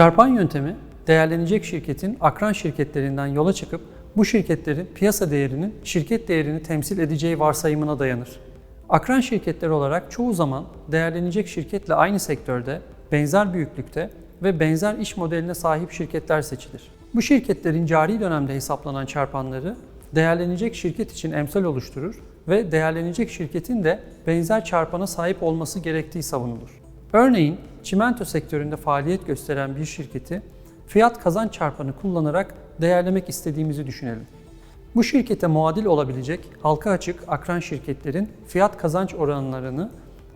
Çarpan yöntemi değerlenecek şirketin akran şirketlerinden yola çıkıp bu şirketlerin piyasa değerinin şirket değerini temsil edeceği varsayımına dayanır. Akran şirketleri olarak çoğu zaman değerlenecek şirketle aynı sektörde, benzer büyüklükte ve benzer iş modeline sahip şirketler seçilir. Bu şirketlerin cari dönemde hesaplanan çarpanları değerlenecek şirket için emsal oluşturur ve değerlenecek şirketin de benzer çarpana sahip olması gerektiği savunulur. Örneğin çimento sektöründe faaliyet gösteren bir şirketi fiyat kazanç çarpanı kullanarak değerlemek istediğimizi düşünelim. Bu şirkete muadil olabilecek halka açık akran şirketlerin fiyat kazanç oranlarını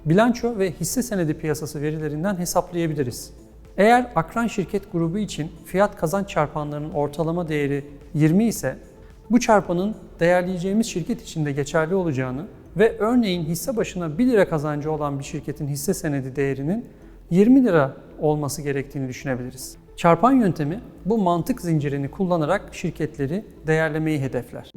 bilanço ve hisse senedi piyasası verilerinden hesaplayabiliriz. Eğer akran şirket grubu için fiyat kazanç çarpanlarının ortalama değeri 20 ise bu çarpanın değerleyeceğimiz şirket için de geçerli olacağını ve örneğin hisse başına 1 lira kazancı olan bir şirketin hisse senedi değerinin 20 lira olması gerektiğini düşünebiliriz. Çarpan yöntemi bu mantık zincirini kullanarak şirketleri değerlemeyi hedefler.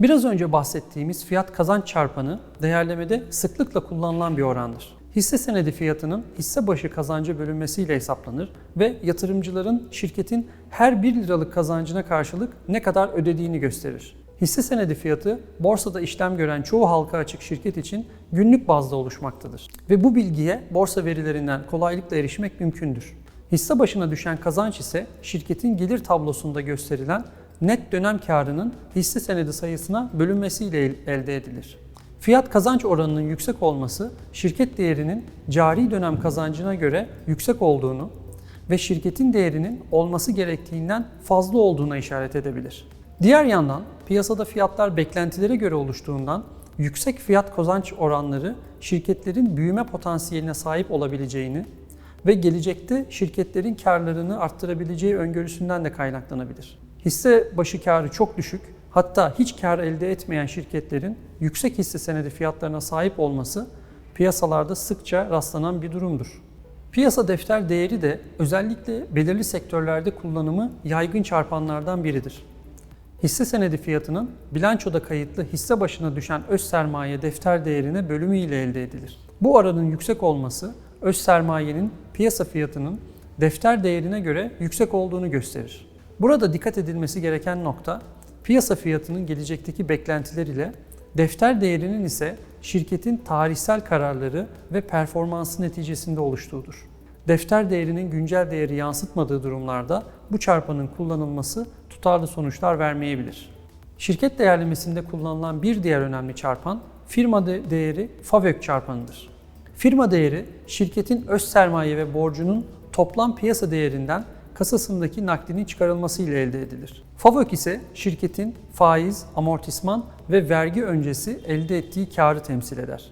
Biraz önce bahsettiğimiz fiyat kazanç çarpanı değerlemede sıklıkla kullanılan bir orandır. Hisse senedi fiyatının hisse başı kazanca bölünmesiyle hesaplanır ve yatırımcıların şirketin her 1 liralık kazancına karşılık ne kadar ödediğini gösterir. Hisse senedi fiyatı borsada işlem gören çoğu halka açık şirket için günlük bazda oluşmaktadır. Ve bu bilgiye borsa verilerinden kolaylıkla erişmek mümkündür. Hisse başına düşen kazanç ise şirketin gelir tablosunda gösterilen net dönem karının hisse senedi sayısına bölünmesiyle elde edilir. Fiyat kazanç oranının yüksek olması şirket değerinin cari dönem kazancına göre yüksek olduğunu ve şirketin değerinin olması gerektiğinden fazla olduğuna işaret edebilir. Diğer yandan piyasada fiyatlar beklentilere göre oluştuğundan yüksek fiyat kazanç oranları şirketlerin büyüme potansiyeline sahip olabileceğini ve gelecekte şirketlerin karlarını arttırabileceği öngörüsünden de kaynaklanabilir. Hisse başı karı çok düşük, hatta hiç kar elde etmeyen şirketlerin yüksek hisse senedi fiyatlarına sahip olması piyasalarda sıkça rastlanan bir durumdur. Piyasa defter değeri de özellikle belirli sektörlerde kullanımı yaygın çarpanlardan biridir. Hisse senedi fiyatının bilançoda kayıtlı hisse başına düşen öz sermaye defter değerine bölümü ile elde edilir. Bu oranın yüksek olması öz sermayenin piyasa fiyatının defter değerine göre yüksek olduğunu gösterir. Burada dikkat edilmesi gereken nokta piyasa fiyatının gelecekteki beklentiler ile defter değerinin ise şirketin tarihsel kararları ve performansı neticesinde oluştuğudur. Defter değerinin güncel değeri yansıtmadığı durumlarda bu çarpanın kullanılması tutarlı sonuçlar vermeyebilir. Şirket değerlemesinde kullanılan bir diğer önemli çarpan firma değeri FAVÖK çarpanıdır. Firma değeri şirketin öz sermaye ve borcunun toplam piyasa değerinden kasasındaki nakdinin çıkarılması ile elde edilir. FAVÖK ise şirketin faiz, amortisman ve vergi öncesi elde ettiği karı temsil eder.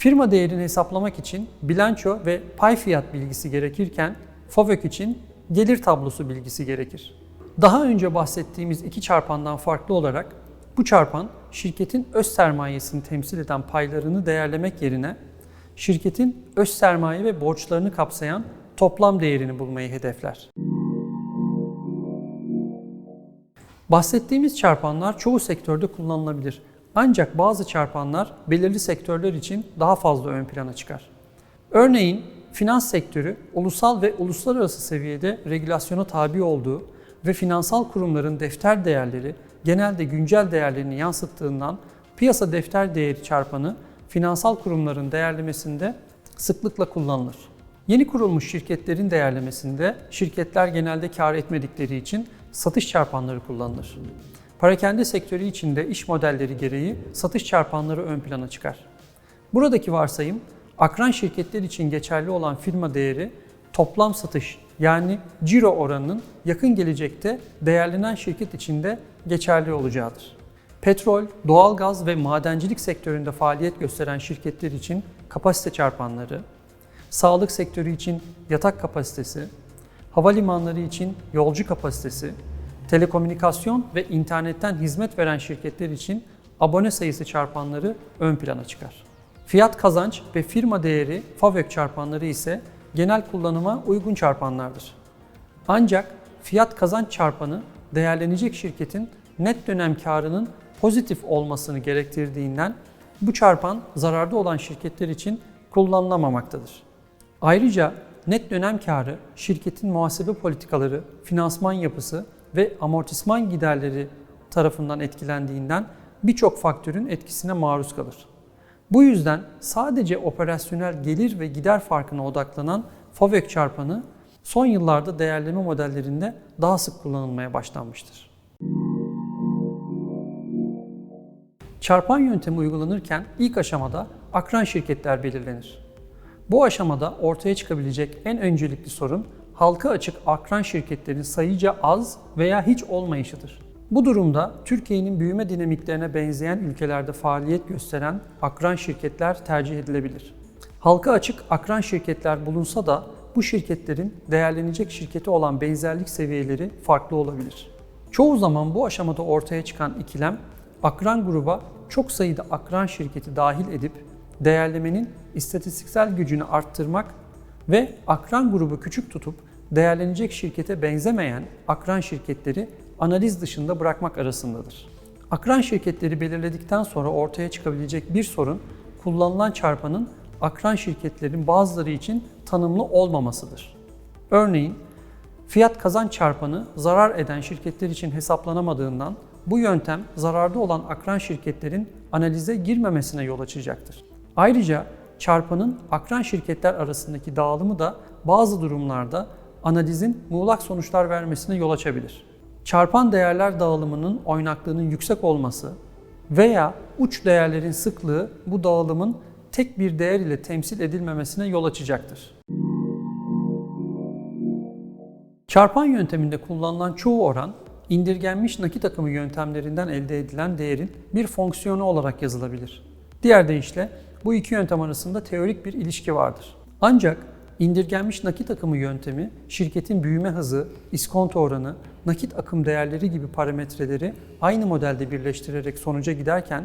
Firma değerini hesaplamak için bilanço ve pay fiyat bilgisi gerekirken FAVÖK için gelir tablosu bilgisi gerekir. Daha önce bahsettiğimiz iki çarpandan farklı olarak bu çarpan şirketin öz sermayesini temsil eden paylarını değerlemek yerine şirketin öz sermaye ve borçlarını kapsayan toplam değerini bulmayı hedefler. Bahsettiğimiz çarpanlar çoğu sektörde kullanılabilir. Ancak bazı çarpanlar belirli sektörler için daha fazla ön plana çıkar. Örneğin finans sektörü ulusal ve uluslararası seviyede regülasyona tabi olduğu ve finansal kurumların defter değerleri genelde güncel değerlerini yansıttığından piyasa defter değeri çarpanı finansal kurumların değerlemesinde sıklıkla kullanılır. Yeni kurulmuş şirketlerin değerlemesinde şirketler genelde kar etmedikleri için satış çarpanları kullanılır. Parakende sektörü içinde iş modelleri gereği satış çarpanları ön plana çıkar. Buradaki varsayım akran şirketler için geçerli olan firma değeri toplam satış yani ciro oranının yakın gelecekte değerlenen şirket içinde geçerli olacağıdır. Petrol, doğalgaz ve madencilik sektöründe faaliyet gösteren şirketler için kapasite çarpanları, sağlık sektörü için yatak kapasitesi, havalimanları için yolcu kapasitesi, telekomünikasyon ve internetten hizmet veren şirketler için abone sayısı çarpanları ön plana çıkar. Fiyat kazanç ve firma değeri FAVÖK çarpanları ise genel kullanıma uygun çarpanlardır. Ancak fiyat kazanç çarpanı değerlenecek şirketin net dönem karının pozitif olmasını gerektirdiğinden bu çarpan zararda olan şirketler için kullanılamamaktadır. Ayrıca net dönem karı, şirketin muhasebe politikaları, finansman yapısı ve amortisman giderleri tarafından etkilendiğinden birçok faktörün etkisine maruz kalır. Bu yüzden sadece operasyonel gelir ve gider farkına odaklanan FOVÖK çarpanı son yıllarda değerleme modellerinde daha sık kullanılmaya başlanmıştır. Çarpan yöntemi uygulanırken ilk aşamada akran şirketler belirlenir. Bu aşamada ortaya çıkabilecek en öncelikli sorun halka açık akran şirketlerin sayıca az veya hiç olmayışıdır. Bu durumda Türkiye'nin büyüme dinamiklerine benzeyen ülkelerde faaliyet gösteren akran şirketler tercih edilebilir. Halka açık akran şirketler bulunsa da bu şirketlerin değerlenecek şirketi olan benzerlik seviyeleri farklı olabilir. Çoğu zaman bu aşamada ortaya çıkan ikilem akran gruba çok sayıda akran şirketi dahil edip değerlemenin istatistiksel gücünü arttırmak ve akran grubu küçük tutup değerlenecek şirkete benzemeyen akran şirketleri analiz dışında bırakmak arasındadır. Akran şirketleri belirledikten sonra ortaya çıkabilecek bir sorun kullanılan çarpanın akran şirketlerin bazıları için tanımlı olmamasıdır. Örneğin fiyat kazanç çarpanı zarar eden şirketler için hesaplanamadığından bu yöntem zararda olan akran şirketlerin analize girmemesine yol açacaktır. Ayrıca çarpanın akran şirketler arasındaki dağılımı da bazı durumlarda analizin muğlak sonuçlar vermesine yol açabilir. Çarpan değerler dağılımının oynaklığının yüksek olması veya uç değerlerin sıklığı bu dağılımın tek bir değer ile temsil edilmemesine yol açacaktır. Çarpan yönteminde kullanılan çoğu oran indirgenmiş nakit akımı yöntemlerinden elde edilen değerin bir fonksiyonu olarak yazılabilir. Diğer deyişle bu iki yöntem arasında teorik bir ilişki vardır. Ancak indirgenmiş nakit akımı yöntemi şirketin büyüme hızı, iskonto oranı, nakit akım değerleri gibi parametreleri aynı modelde birleştirerek sonuca giderken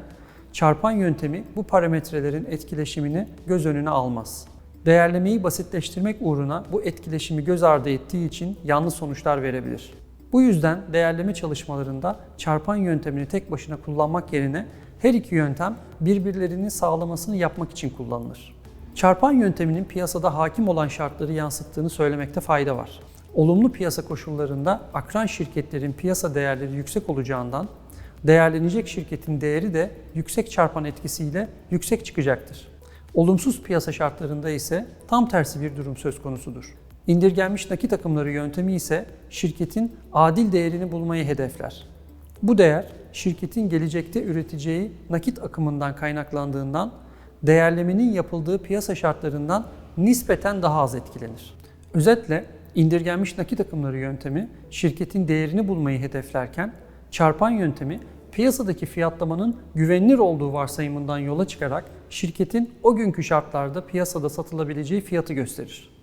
çarpan yöntemi bu parametrelerin etkileşimini göz önüne almaz. Değerlemeyi basitleştirmek uğruna bu etkileşimi göz ardı ettiği için yanlış sonuçlar verebilir. Bu yüzden değerleme çalışmalarında çarpan yöntemini tek başına kullanmak yerine her iki yöntem birbirlerini sağlamasını yapmak için kullanılır. Çarpan yönteminin piyasada hakim olan şartları yansıttığını söylemekte fayda var. Olumlu piyasa koşullarında akran şirketlerin piyasa değerleri yüksek olacağından değerlenecek şirketin değeri de yüksek çarpan etkisiyle yüksek çıkacaktır. Olumsuz piyasa şartlarında ise tam tersi bir durum söz konusudur. İndirgenmiş nakit akımları yöntemi ise şirketin adil değerini bulmayı hedefler. Bu değer şirketin gelecekte üreteceği nakit akımından kaynaklandığından değerlemenin yapıldığı piyasa şartlarından nispeten daha az etkilenir. Özetle indirgenmiş nakit akımları yöntemi şirketin değerini bulmayı hedeflerken çarpan yöntemi piyasadaki fiyatlamanın güvenilir olduğu varsayımından yola çıkarak şirketin o günkü şartlarda piyasada satılabileceği fiyatı gösterir.